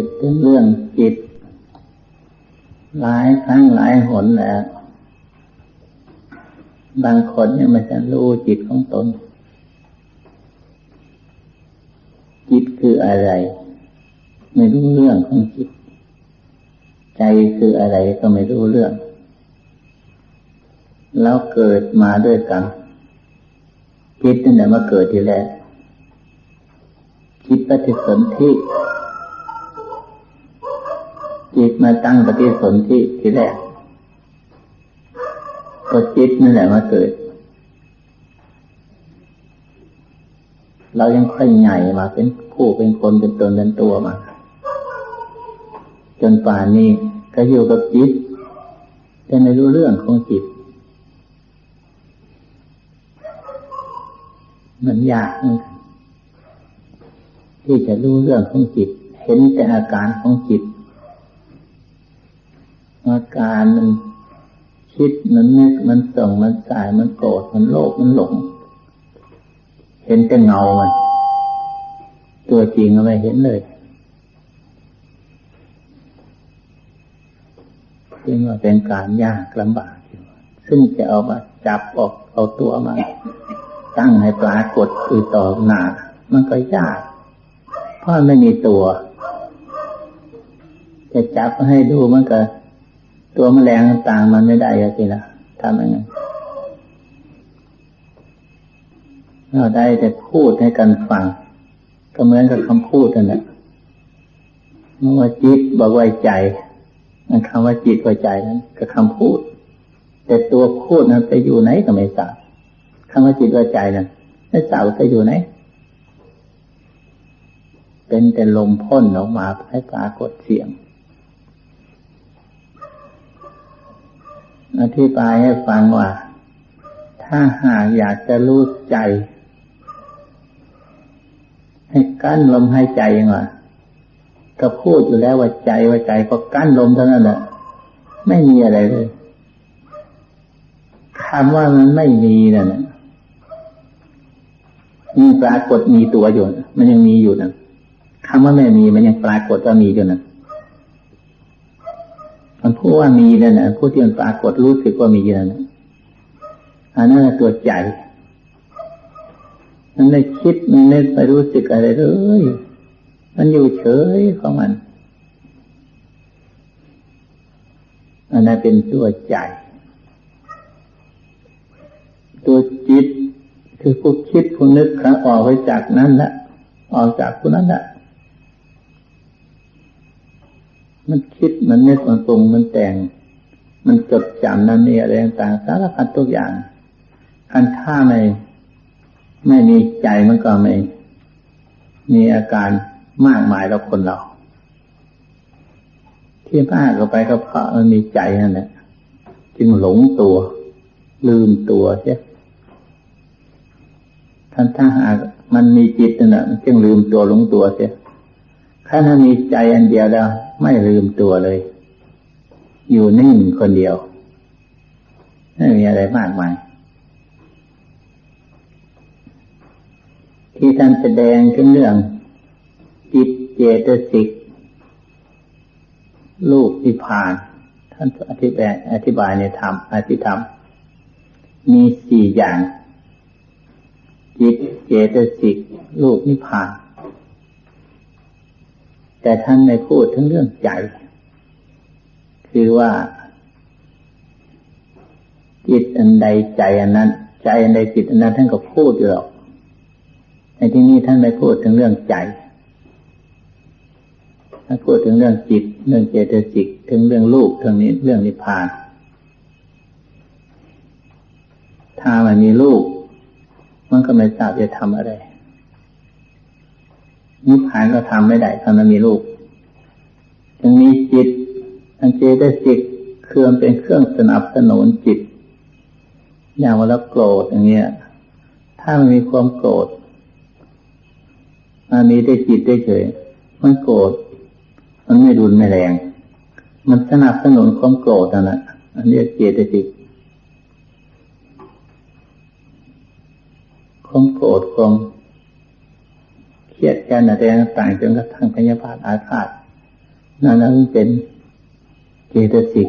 ศถึงเรื่องจิต หลายครั้งหลายหนแล้ว บางคนเนี่ยมันจะรู้จิตของตน จิตคืออะไร ไม่รู้เรื่องของจิต ใจคืออะไรก็ไม่รู้เรื่อง แล้วเกิดมาด้วยกันจิตนั่นแหละมาเกิดทีแรกจิตปฏิสนธิ จิตมาตั้งปฏิสนธิทีแรกก็จิตนั่นแหละมาเกิด เรายังค่อยใหญ่มาเป็นผู้เป็นคนเป็นตนเป็นตัวมา จนป่านนี้ก็อยู่กับจิตแต่ไม่รู้เรื่องของจิต มันยากที่จะรู้เรื่องของจิต เห็นแต่อาการของจิต อาการมันคิดมันนึกมันส่งมันสายมันโกรธมันโลภมันหลง เห็นแต่เงามัน ตัวจริงไม่เห็นเลยจึงว่าเป็นการยากลำบากซึ่งจะเอามาจับออกเอาตัวมา ตั้งให้ปรากฏคือต่อหนามันก็ยาก เพราะไม่มีตัว จะจับให้ดูมันก็ ตัวแมลงต่างมันไม่ได้สิละทำยังไงเราได้แต่พูดให้กันฟัง ก็เหมือนกับคำพูดนั่นแหละเมื่อว่าจิตบอกไว้ใจมันคำว่าจิตไว้ใจนั้นก็คำพูด แต่ตัวพูดนั้นไปอยู่ไหนก็ไม่ทราบคำว่าจิตไว้ใจนั้นไม่ทราบไปอยู่ไหน เป็นแต่ลมพ่นออกมาให้ปรากฏเสียง อธิบายให้ฟังว่า ถ้าหากอยากจะรู้ใจ ให้กั้นลมหายใจยังไงก็พูดอยู่แล้วว่าใจว่าใจก็กั้นลมเท่านั้นแหละไม่มีอะไรเลยคำว่ามันไม่มีนั่นนะมีปรากฏมีตัวอยู่ มันยังมีอยู่นะคำว่าไม่มีมันยังปรากฏว่ามีอยู่นะ มันพูดว่ามีนั่นนะพูดที่มันปรากฏรู้สึกว่ามีนั่นนะอันนั้นตัวใจมันไม่คิดมันไม่ไปรู้สึกอะไรเลยมันอยู่เฉยของมันอันนั้นเป็นตัวใจ ตัวจิตคือผู้คิดผู้นึกครับออกไปจากนั้นละออกจากผู้นั้นแหละ มันคิดมันนึกมันปรุงมันแต่ง มันจดจำนั่นนี่อะไรต่างสารพัดทุกอย่างคันท่าไม่ไม่มีใจมันก็ไม่ มีอาการมากมายเราคนเรา ที่พลาดเข้าไปก็เพราะมันมีใจนั่นแหละจึงหลงตัว ลืมตัวใช่ท่านถ้าหากมันมีจิตนั่นแหละจึงลืมตัวหลงตัวเสียถ้าถ้ามีใจอันเดียวแล้ว ไม่ลืมตัวเลย อยู่นิ่งคนเดียว ไม่มีอะไรมากมาย ที่ท่านแสดงถึงเรื่อง จิตเจตสิกลูกที่ผ่าน ท่านอธิบายอธิบายในธรรมอธิธรรม มีสี่อย่าง จิตเจตสิกลูกนิพพาน แต่ท่านไม่พูดถึงเรื่องใจ คือว่า จิตอันใดใจอันนั้น ใจอันใดจิตอันนั้นท่านก็พูดอยู่หรอกในที่นี้ท่านไม่พูดถึงเรื่องใจท่านพูดถึงเรื่องจิต เรื่องเจตสิกถึงเรื่องรูปถึงนี้เรื่องนิพพาน ถ้ามันมีรูปมันก็ไม่ทราบจะทำอะไร นิพพานก็ทำไม่ได้ถ้ามันมีรูปยังมีจิตอันเจตสิกเครื่องเป็นเครื่องสนับสนุนจิต อย่างว่าโกรธอย่างเงี้ย ถ้ามันมีความโกรธมันมีได้จิตได้เฉยมันโกรธมันไม่รุนไม่แรง มันสนับสนุนความโกรธนั่นแหละอันนี้เจตสิกความโกรธความ รียดกันอะไรต่างๆจนกระทั่งพยาบาทอาฆาตนั่นนั้นเป็นเจตสิก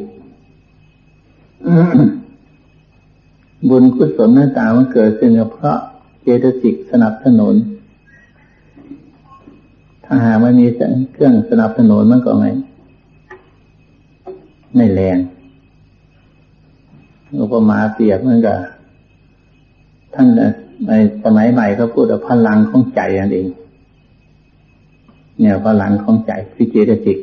บุญกุศลต่างๆมันเกิดขึ้นเพราะเจตสิกสนับสนุน ถ้าหากไม่มีเครื่องสนับสนุนมันก็ไงไม่แรงอุปมาเปรียบเหมือนกับท่านในสมัยใหม่เขาพูดว่าพลังของใจนั่นเอง เนี่ยพลังของใจคือเจตสิก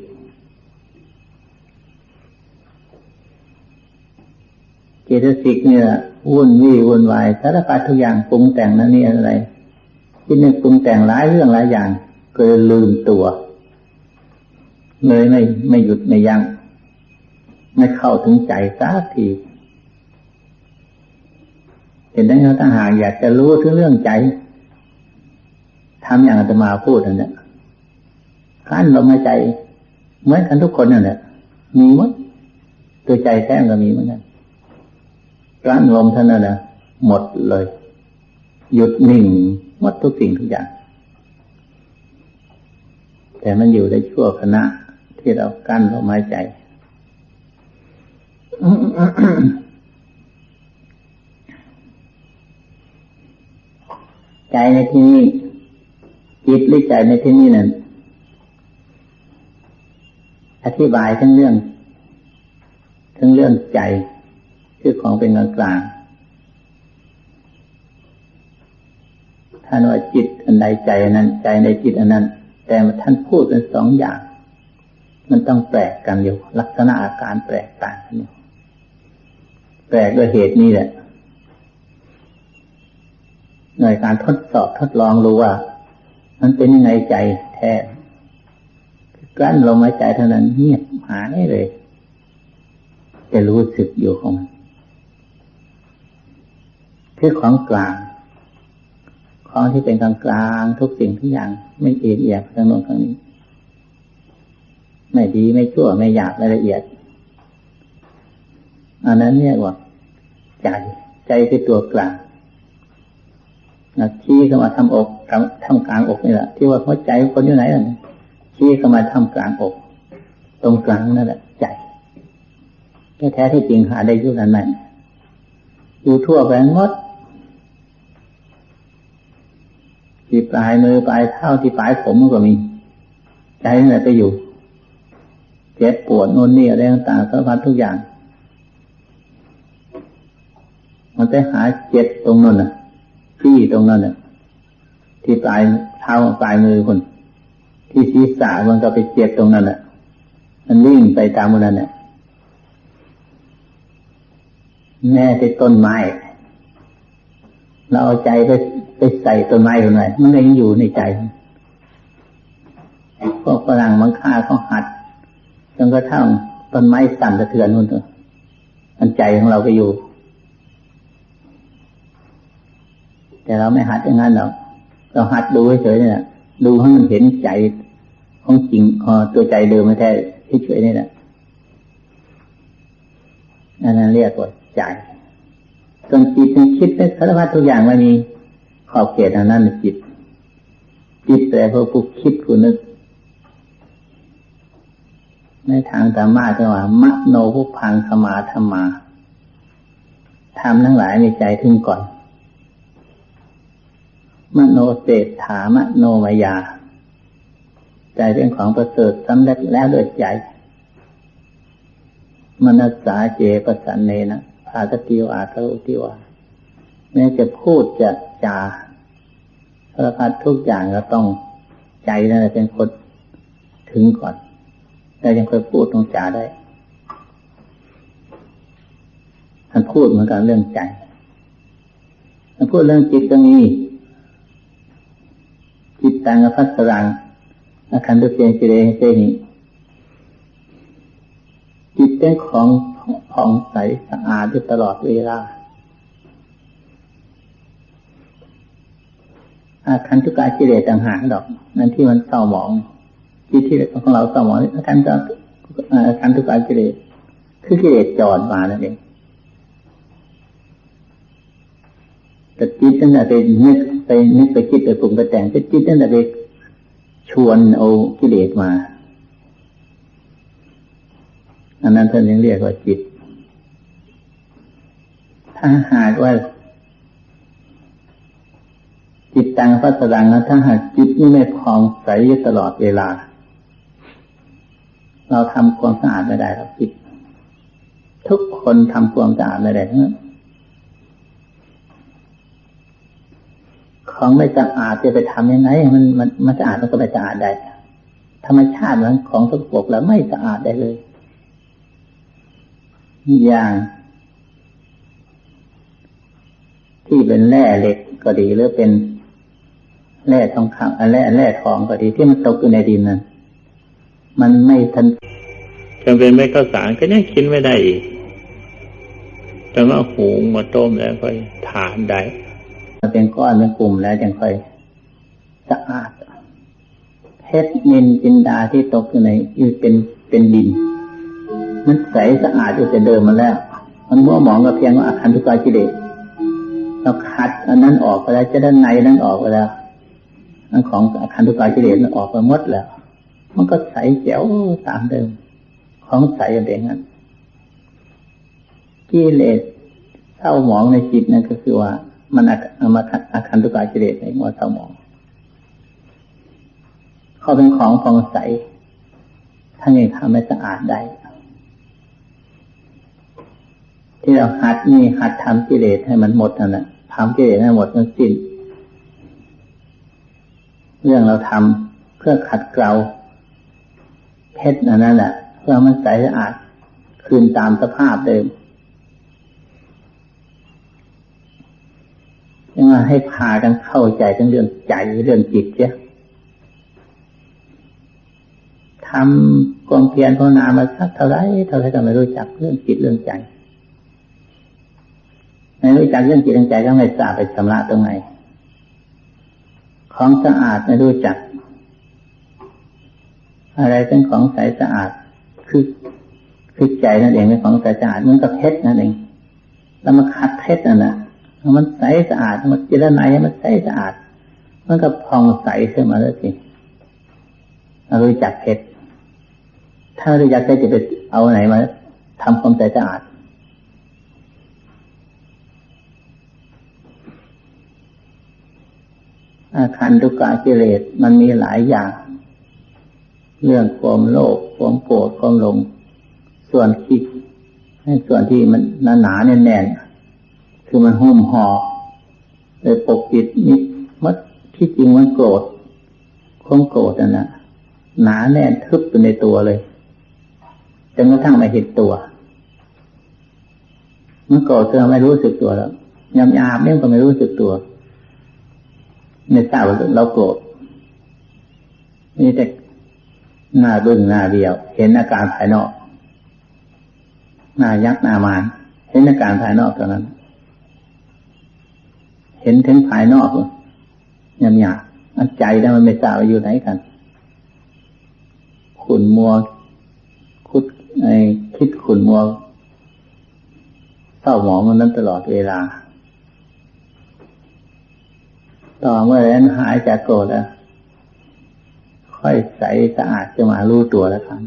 เจตสิกเนี่ยวุ่นวี่วุ่นวายสารพัดทุกอย่างปรุงแต่งนั่นนี่อะไรที่นึกปรุงแต่งหลายเรื่องหลายอย่างก็เลยลืมตัว เลยไม่ไม่หยุดไม่ยัง้งไม่เข้าถึงใจสักทีเห็นได้ไหมถ้าหากอยากจะรู้ถึงเรื่องใจทำอย่างอาตมาพูดนั่นแหละ ขั้นลมหายใจเหมือนกันทุกคนนั่นแหละมีมั้ตัวใจแท้ก็มีเหมือนกันกั้นลมเท่านั้นนะหมดเลย หยุดนิ่งหมดทุกสิ่งทุกอย่าง แต่มันอยู่ในชั่วขณะที่เรากั้นลมหายใจใจในที่นี้จิตหรือใจในที่นี้นั่น อธิบายทั้งเรื่อง ทั้งเรื่องใจคือของเป็นกลางกลางท่านว่าจิตอันใดใจอันนั้น ใจในจิตอันนั้น แต่ท่านพูดเป็นสองอย่าง มันต้องแปลกกันอยู่ ลักษณะอาการแปลกต่างกันอยู่แปลกด้วยเหตุนี้แหละหน่วยการทดสอบทดลองรู้ว่า มันเป็นยังไงใจแท้ กลั้นลมหายใจเท่านั้นเงียบหายเลย จะรู้สึกอยู่ของมันคือของกลาง ของที่เป็นกลางกลางทุกสิ่งทุกอย่าง ไม่เอียดเอียดทางโน้นทางนี้ ไม่ดีไม่ชั่วไม่หยาบไม่ละเอียด อันนั้นเรียกว่า ใจใจคือตัวกลางชี้เข้ามาทำอกทำกลางอกนี่แหละที่ว่าหัวใจคนอยู่ไหนล่ะ ชี้เข้ามาทำกลางอก ตรงกลางนั่นแหละใจแท้ที่จริงหาได้ยุ่นั้นไหมอยู่ทั่วไปหมดที่ปลายมือปลายเท้าที่ปลายผมก็มี ใจนั่นแหละไปอยู่เจ็บปวดโน่นนี่อะไรต่างๆสารพัดทุกอย่าง มันไปหาเจ็บตรงนั้นน่ะที่ตรงนั้นเนี่ยที่ปลายเท้าปลายมือคน ที่ศีรษะมันก็ไปเจ็บตรงนั้นแหละมันวิ่งไปตามมันนั่นแหละแม่ที่ต้นไม้ เราเอาใจไปไปใส่ต้นไม้ตรงไหนมันยังอยู่ในใจพวกฝรั่งมังค่าเขาหัดจนกระทั่งต้นไม้สั่นสะเทือนนู่นตัวอันใจของเราก็อยู่ แต่เราไม่หัดอย่างนั้นหรอกเราหัดดูเฉยๆเนี่ยดูให้มันเห็นใจ ของจริงอตัวใจเดิมไม่แท้เฉยนี่แหละอันนั้นเรียกว่าใจส่วนจิตมันคิดไปสารพัดทุกอย่างมันมีขอบเขตอันนั้นจิต จิตแปลว่าผู้คิดผู้นึก ในทางธรรมะจะว่ามโนผู้พังสมาธรรมาทำทั้งหลายในใจถึงก่อน มโนเศรษฐามโนมายา ใจเป็นของประเสริฐสำเร็จแล้วด้วยใจมนัสสาเจปสันเนนะภาตติวอาคอุติวาแม้จะพูดจะจาสารพัดทุกอย่างก็ต้องใจนั่นแหละเป็นคนถึงก่อนแล้วยังเคยพูดต้องจาได้ท่านพูดเหมือนกันเรื่องใจท่านพูดเรื่องจิตก็มีจิตตังอภัสรัง อาคันตุเสียงสิเรเสหิจิตเป็นของผ่องใสสะอาดอยู่ตลอดเวลา อาคันทุกาจิเลสต่างหากดอกนั่นที่มันเศร้าหมองจิตที่ของเราเศร้าหมองอาคันจะอาคันทุกาจิเลสคือกิเลสจอดมานั่นเองแต่จิตนั่นแหละไปนึกไปนึกไปคิดไปปรุงไปแต่งแต่จิตนั่นแหละไป ชวนเอากิเลสมา อันนั้นท่านยังเรียกว่าจิต ถ้าหากว่า จิตตังพัสดังนะถ้าหากจิตนี่ไม่พองใสตลอดเวลา เราทำความสะอาดไม่ได้ครับจิต ทุกคนทำความสะอาดไม่ได้ทั้งนั้น ของไม่สะอาดจะไปทำยังไง มันมันมันสะอาดมันก็ไม่สะอาดได้ ธรรมชาติมันของสกปรกแล้วไม่สะอาดได้เลย อย่าง ที่เป็นแร่เหล็กก็ดีหรือเป็นแร่ทองคำแร่แร่ทองก็ดีที่มันตกอยู่ในดินนั้นมันไม่ทันจำเป็นไม่ข้าวสารก็ยังกินไม่ได้อีกแต่ว่าหุงมาต้มแล้วก็ทานได้ เป็นก้อนเป็นกลุ่มแล้วยังค่อยสะอาดเพชรนินจินดาที่ตกอยู่ในอยู่เป็นเป็นดิน มันใสสะอาดอยู่แต่เดิมมาแล้ว มันมัวหมองกับเพียงว่าอาคันทุกข์กิเลสเราคัดอันนั้นออกไปแล้วจะด้านในนั้นออกไปแล้วอันของอาคันทุกข์กิเลสมันออกไปหมดแล้ว มันก็ใสแจ๋วตามเดิม ของใสอย่างเดียวนั้นกิเลสเศร้าหมองในจิตนั่นก็คือว่า มันอามาอาคันตุกากิเลสในหัวสมองเขาเป็นของฟองใสท่านยังทำให้สะอาดได้ที่เราหัดนี่หัดทำกิเลสให้มันหมดนั่นแหละทำกิเลสให้หมดมันสิ้น เรื่องเราทำเพื่อขัดเกลาเพชรนั่นแหละเพื่อมันใสสะอาดคืนตามสภาพเดิม ยังมาให้พากันเข้าใจทั้งเรื่องใจเรื่องจิตเสียทำความเพียรภาวนามาสักเท่าไรเท่าไรก็ไม่รู้จักเรื่องจิตเรื่องใจไม่รู้จักเรื่องจิตเรื่องใจก็ไม่ทราบไปชำระตรงไหนของสะอาดไม่รู้จัก อะไรเป็นของใสสะอาดคือคือใจนั่นเองเป็นของใสสะอาดมันก็เพชรนั่นเอง แล้วมาคัดเพชรนั่นแหละ มันใสสะอาดมันเจรนายมันใสสะอาด มันก็พองใสขึ้นมาแล้วสิเรารู้จักเพชรถ้ารู้จักเพชรจะไปเอาไหนมาทำความใสสะอาดอาคันตุกะกิเลสมันมีหลายอย่าง เรื่องความโลภความโกรธความหลง ส่วนคิดส่วนที่มันหนาแน่น คือมันหุ้มห่อเลยปกปิดนิดมัดที่จริงมันโกรธความโกรธนั่นนะหนาแน่นทึบอยู่ในตัวเลยจนกระทั่งม่เห็นตัวมันโกรธเธอไม่รู้สึกตัวแล้วยำยาบเนี่ยก็ไม่รู้สึกตัวไม่ทราบว่าเราโกรธนี่แต่หน้าบึ้งหน้าเดียว เห็นอาการภายนอก หน้ายักษ์หน้ามาน เห็นอาการภายนอกเท่านั้น เห็นถึงภายนอกยำหยาอันใจแล้วมันไม่ทราบอยู่ไหนกัน ขุนมัว คุดไอคิดขุนมัวเศร้าหมองมันนั้นตลอดเวลา ต่อเมื่อนั้นหายจากโกรธแล้ว ค่อยใสสะอาดจะมารู้ตัวแล้วครับ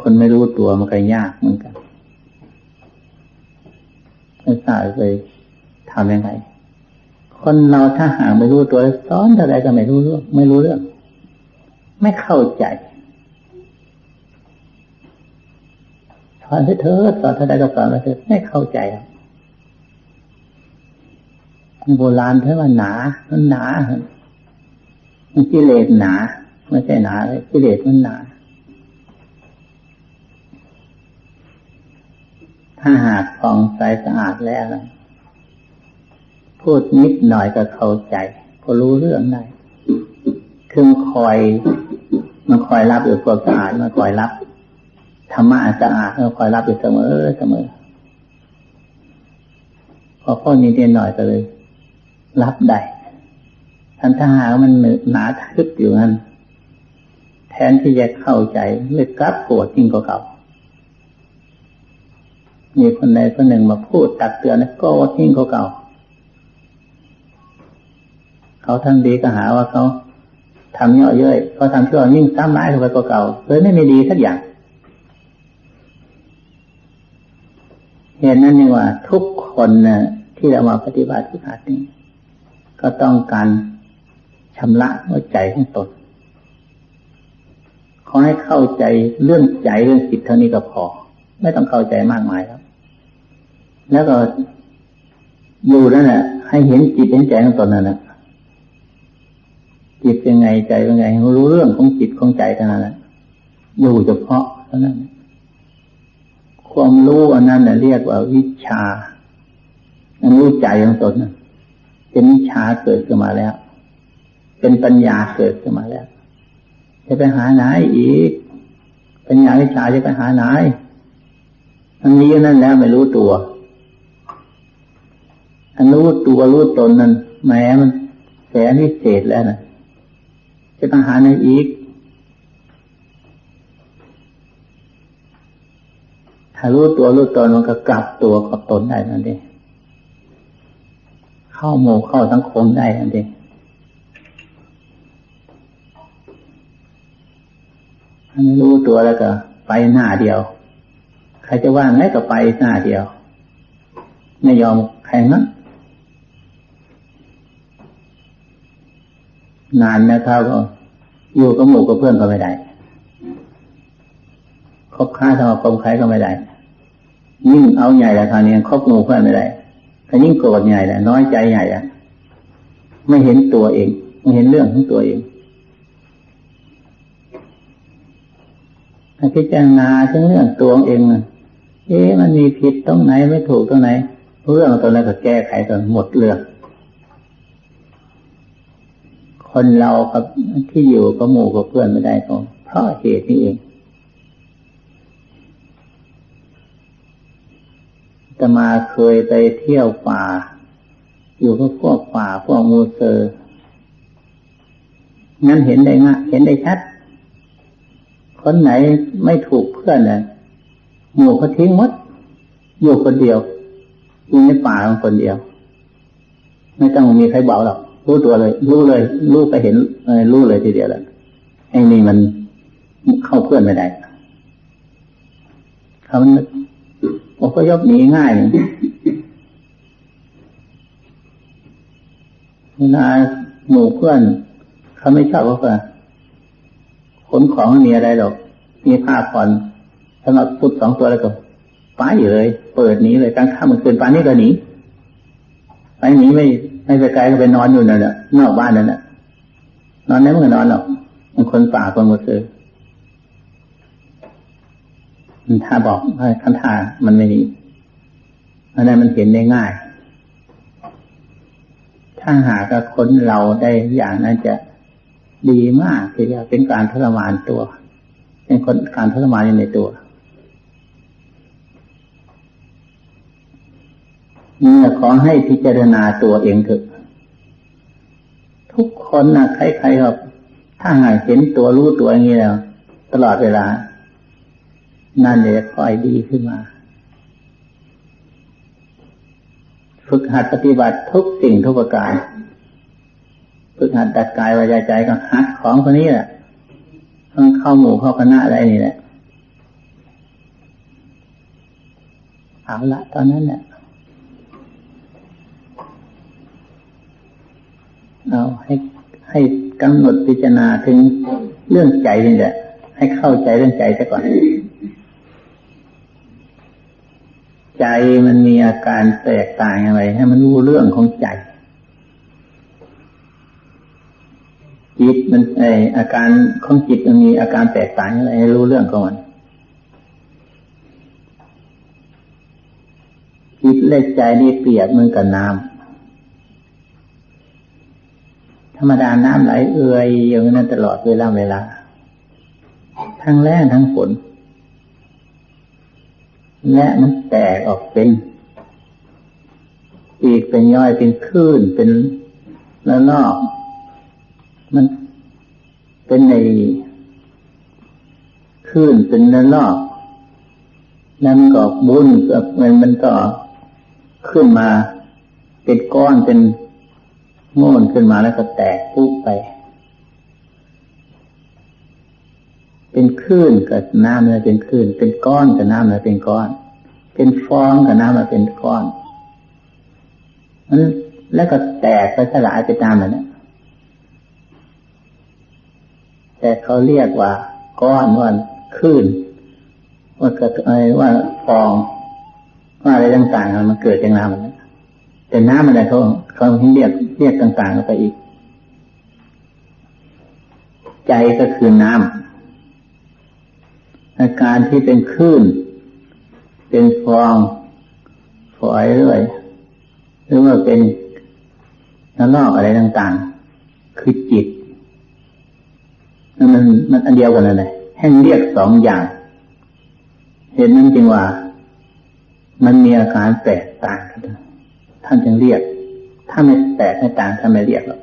คนไม่รู้ตัวมันก็ยากเหมือนกัน ไม่ทราบเลยทำยังไง คนเราถ้าหาไม่รู้ตัวสอนเท่าไรก็ไม่รู้เรื่องไม่รู้เรื่อง ไม่เข้าใจสอนให้เธอสอนเท่าไรก็สอนไปเธอไม่เข้าใจครับโบราณเท่ว่าหนา มันหนามันกิเลสหนา ไม่ใช่หนาเลยกิเลสมันหนา ถ้าหากฟองใสสะอาดแล้ว พูดนิดหน่อยก็เข้าใจก็รู้เรื่องได้คือมันคอย มันคอยรับอยู่ความสะอาดมันคอยรับธรรมะสะอาดมันคอยรับอยู่เสมอเสมอพอพ่อนี้เดียนหน่อยก็เลย รับได้ทันถ้าหากมันหนาทึบอยู่นั้นแทนที่จะเข้าใจเลยกลับโกรธยิ่งกว่าเก่า มีคนใดคนหนึ่งมาพูดตักเตือนก็ทิ้งเขาเก่า เขาทั้งดีก็หาว่าเขาทำเยอะเย้ยพอทำชั่วยิ่งซ้ำร้ายเข้าไปกว่าเก่าเลยไม่มีดีสักอย่างเหตุนั้นนี่ว่า ทุกคนนะที่เรามาปฏิบัติที่อาดนี้ก็ต้องการชำระหัวใจของตนขอให้เข้าใจเรื่องใจเรื่องจิตเท่านี้ก็พอ ไม่ต้องเข้าใจมากมายครับ แล้วก็อยู่นั่นแหละให้เห็นจิตเห็นใจของตนนั่นแหละจิตเป็นไงใจเป็นไงรู้เรื่องของจิตของใจเท่านั้นแหละอยู่เฉพาะเท่านั้น ความรู้อันนั้นเรียกว่าวิชาอันรู้ใจของตนเป็นวิชาเกิดขึ้นมาแล้ว เป็นปัญญาเกิดขึ้นมาแล้ว จะไปหาไหนอีก ปัญญาวิชาจะไปหาไหนอันนี้นั่นแล้วไม่รู้ตัว อันรู้ตัวรู้ตนนั้นแม้มันแสนวิเศษแล้วนะจะไปหาไหนอีก ถ้ารู้ตัวรู้ตนมันก็กลับตัวกับตนได้นั่นเองเข้าโมเข้าสังคมได้นั่นเองถ้าไม่รู้ตัวแล้วก็ไปหน้าเดียว ใครจะว่าไงก็ไปหน้าเดียว ไม่ยอมแข่งนั้ นานนะครับก็อยู่กับหมู่กับเพื่อนก็ไม่ได้คบค้าสมาคมใครก็ไม่ได้ ยิ่งเอาใหญ่ล้วคราวนี้คบหมู่เพื่อนไม่ได้ถ้ายิ่งโกรธใหญ่ล้วน้อยใจใหญ่ล้วไม่เห็นตัวเอง ไม่เห็นเรื่องของตัวเองถ้าพิจารณาถึงเรื่องตัวเองนะเอ๊ะมันมีผิดตรงไหนไม่ถูกตรงไหน เรื่องตรงนั้นก็แก้ไขจนหมดเรื่อง คนเรากับที่อยู่กับหมู่กับเพื่อนไม่ได้ก็เพราะเหตุนี้เองจะมาเคยไปเที่ยวป่า อยู่กับพวกป่าพวกมูเซอร์งั้นเห็นได้ง่ะเห็นได้ชัด คนไหนไม่ถูกเพื่อนน่ะหมู่เขาทิ้งหมด อยู่คนเดียวอยู่ในป่าคนเดียว ไม่ต้องมีใครบอกหรอก รู้ตัวเลย รู้เลย รู้ไปเห็นรู้เลยทีเดียวแหละไอ้นี่มันเข้าเพื่อนไม่ได้เขาอพยพหนีง่ายเวลาหมู่เพื่อนเขาไม่ชอบก็ขนของมีอะไรหรอก มีผ้าผ่อนสำหรับพุทธสองตัวแล้วก็ไปเลย เปิดหนีเลยกลางค่ำมันคืนป้านนี้ก็หนีไปหนีไม่ ไม่ไปไกลก็ไปนอนอยู่นั่นแหละนอกบ้านนั่นแหละนอนได้มันก็นอนหรอกมันคนป่าคนมุสลิมถ้าบอกคันท่ามันไม่ดีอันนั้นมันเห็นได้ง่าย ถ้าหากคนเราได้อย่างนั้นจะดีมากทีเดียวเป็นการทรมานตัว เป็นคนการทรมานอยู่ในตัว เนี่ขอให้พิจารณาตัวเองเถอะ ทุกคนนะใครๆครับ ถ้าหากเห็นตัวรู้ตัวอย่างนี้แล้ว ตลอดเวลา นั่นจะค่อยดีขึ้นมา ฝึกหัดปฏิบัติทุกสิ่งทุกประการ ฝึกหัดดัดกายวาจาใจก็หัดของคนนี้แหละต้องเข้าหมู่เข้าคณะอะไรนี่แหละเอาละตอนนั้นแหละ เอาให้ให้กำหนดพิจารณาถึงเรื่องใจนี่แหละให้เข้าใจเรื่องใจซะก่อน ใจมันมีอาการแตกต่างอะไรให้มันรู้เรื่องของใจจิตมันไออาการของจิตมันมีอาการแตกต่างอะไรให้รู้เรื่องขอนจิตและใจนี่เปรียบเหมือนกับน้ำธ รรมดาน้ำไหลเอื่อยอย่างนั้นตลอดเวลาเวลา ทั้งแรงทั้งฝนและมันแตกออกเป็นปีกเป็นย่อยเป็นคลื่นเป็นล้วนอก มันเป็นในคลื่นเป็นล้วนอกแล้วมันก็บุญมันมันก็ขึ้นมาเป็นก้อนเป็น โง่นขึ้นมาแล้วก็แตกปุ๊บไป เป็นคลื่นกับน้ำเลยเป็นคลื่น เป็นก้อนกับน้ำเลยเป็นก้อน เป็นฟองกับน้ำเลยเป็นก้อนมันแล้วก็แตกไปสลายไปตามมันนะแต่เขาเรียกว่า ก้อนว่าคลื่นว่าเกิดอะไรว่าฟองว่าอะไรต่างๆมันเกิดจากน้ำมันแต่น้ำมันอะไรเขา เขาเรียกเรียกต่างๆออกไปอีก ใจก็คือน้ำอาการที่เป็นคลื่น เป็นฟองฝอยเรื่อยหรือว่าเป็นน้ำลอกอะไรต่างๆ คือจิตมันมันอันเดียวกันเลยให้เรียกสองอย่าง เห็นนั้นจึงว่า มันมีอาการแตกต่างกันท่านจึงเรียก ถ้าไม่แตกไม่ต่างท่าไม่เรียกหรอก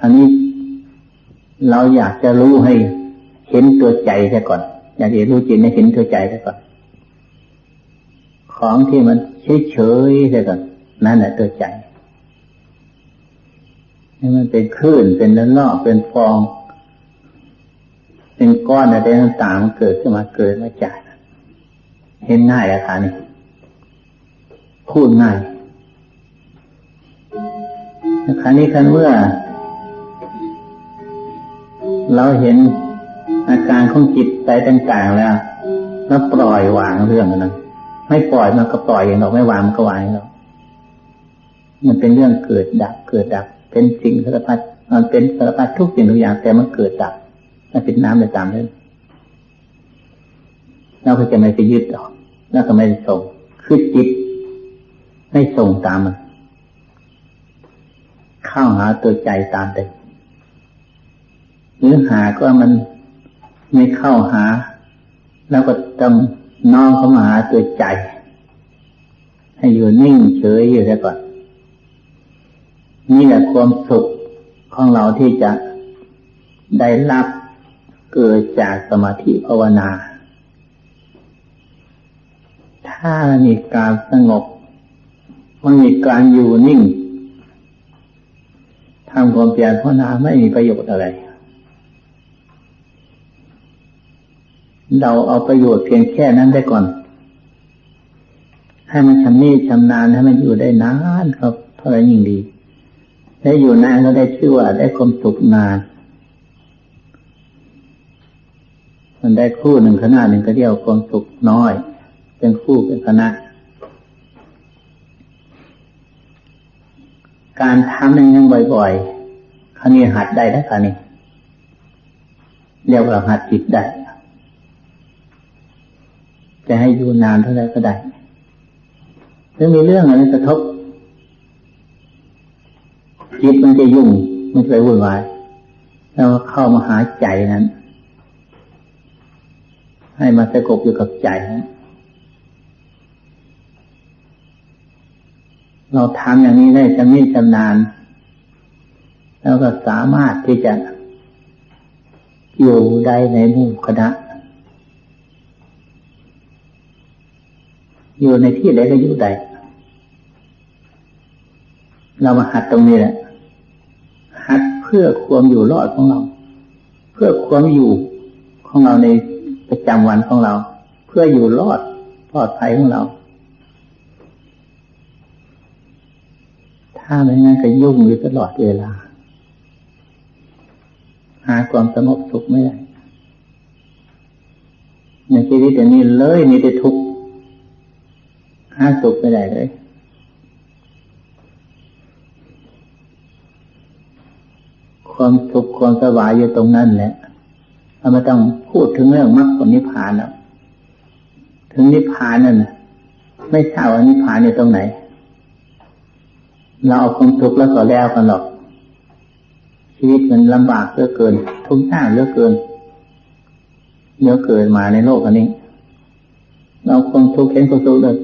อันนี้เราอยากจะรู้ให้เห็นตัวใจซะก่อน อยากจะรู้จิตให้เห็นตัวใจซะก่อน ของที่มันเฉยๆซะก่อนนั่นแหละตัวใจนี่มันเป็นคลื่นเป็นน้ำลอกเป็นฟอง เป็นก้อนอะไรต่างๆมันเกิดขึ้นมาเกิดมาจากเห็นง่ายอะค่ะนี่ พูดง่ายนะคะนี้คันเมื่อ เราเห็นอาการของจิตใจต่างๆแล้วแล้วปล่อยวางเรื่องนั้นไม่ปล่อยมันก็ปล่อยอย่างเราไม่วางมันก็วางอย่างเรามันเป็นเรื่องเกิดดับ เกิดดับ เป็นสิ่งสารพัดมันเป็นสารพัดทุกสิ่งทุกอย่างแต่มันเกิดดับมันเป็นน้ำไปตามนั้นเราก็จะไม่ไปยึดหรอกแล้วก็ไม่ส่งคือจิต ไม่ส่งตามมัน เข้าหาตัวใจตามเดิมหรือหาก็มันไม่เข้าหา แล้วก็ต้องน้องเข้ามาหาตัวใจ ให้อยู่นิ่งเฉยอยู่แล้วก่อนนี่แหละความสุขของเราที่จะได้รับเกิดจากสมาธิภาวนา ถ้ามีการสงบ มันมีการอยู่นิ่งทำความเพียรภาวนาไม่มีประโยชน์อะไร เราเอาประโยชน์เพียงแค่นั้นได้ก่อน ให้มันชำนิชำนาญให้มันอยู่ได้นานครับเท่าไรยิ่งดี ได้อยู่นานก็ได้ชื่อว่าได้ความสุขนาน มันได้คู่หนึ่งขนาดหนึ่งก็เรียกความสุขน้อย เป็นคู่เป็นคณะ การทำอย่างนี้บ่อยๆครั้นี้หัดได้แล้วครั้นี้เรียกว่าหัดจิตได้ จะให้อยู่นานเท่าไรก็ได้ถ้ามีเรื่องอะไรกระทบ จิตมันจะยุ่ง มันจะวุ่นวายแล้วเข้ามาหาใจนั้น ให้มาสะกบอยู่กับใจนั้น เราทำอย่างนี้ได้จำนิจำนานแล้วก็สามารถที่จะอยู่ได้ในหมู่คณะ อยู่ในที่ใดก็อยู่ได้เรามาหัดตรงนี้แหละ หัดเพื่อความอยู่รอดของเรา เพื่อความอยู่ของเราในประจำวันของเรา เพื่ออยู่รอดปลอดภัยของเรา ถ้าไม่งั้นก็ยุ่งอยู่ตลอดเวลา หาความสงบสุขไม่ได้ในชีวิตอย่างนี้เลยมีแต่ทุกข์หาสุขไม่ได้เลยความสุขความสบายอยู่ตรงนั้นแหละเราไม่ต้องพูดถึงเรื่องมรรคผลนิพพานแล้วถึงนิพพานนั่นไม่ทราบว่านิพพานอยู่ตรงไหน เราเอาความทุกข์แล้วก็แล้วกันหรอก ชีวิตมันลำบากเหลือเกิน ทุกข์ยากเหลือเกินเลือเกินมาในโลกอันนี้ เราความทุกข์เห็นความทุกข์เลย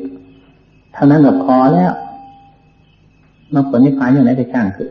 เท่านั้นก็พอแล้วมรรคผลนิพพานอยู่ไหนไปช่างคือ